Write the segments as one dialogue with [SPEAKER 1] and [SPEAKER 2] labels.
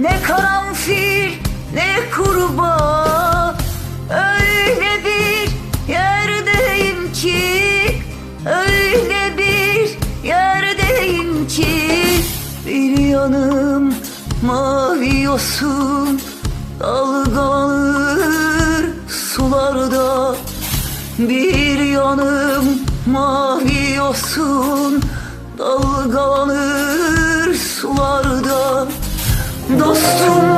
[SPEAKER 1] ne karanfil ne kurbağa. Öyle bir yerdeyim ki Öyle bir yerdeyim ki. Bir yanım mavi yosun Dalgalanır sularda. Bir yanım mavi yosun Dalgalanır sularda Dostum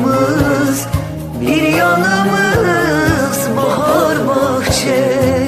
[SPEAKER 1] yanımız Bir yanımız bahar bahçe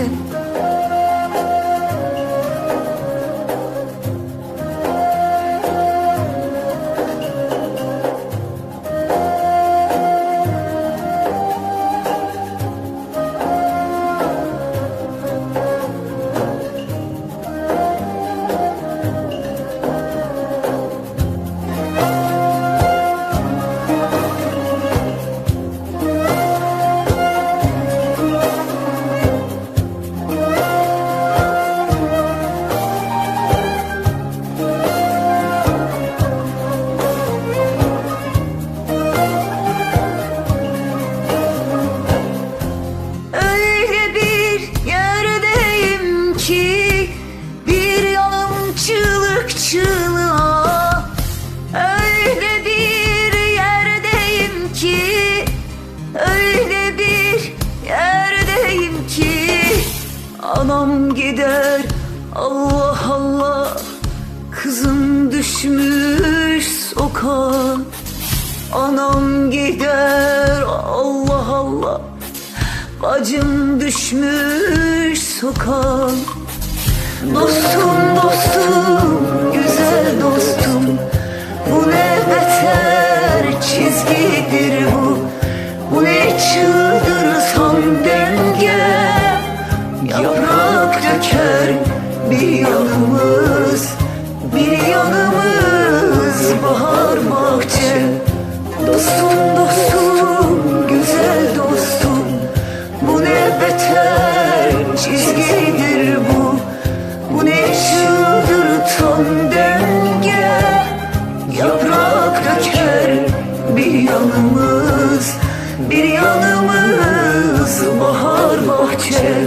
[SPEAKER 1] Anam gider Allah Allah. Kızım düşmüş sokağa. Anam gider Allah Allah. Bacım düşmüş sokağa. Dostum dostum güzel dostum. Bu ne beter çizgidir bu. Bu ne çığdır tam bir yanımız Bir yanımız bahar bahçe. Dostum dostum güzel dostum. Bu ne beter çizgidir bu. Bu ne çığdır tam denge. Yaprak döker bir yanımız Bir yanımız bahar bahçe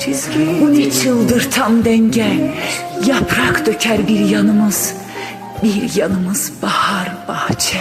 [SPEAKER 1] Çizgi
[SPEAKER 2] Bu ne çıldır tam denge. Yaprak döker bir yanımız. Bir yanımız bahar bahçe.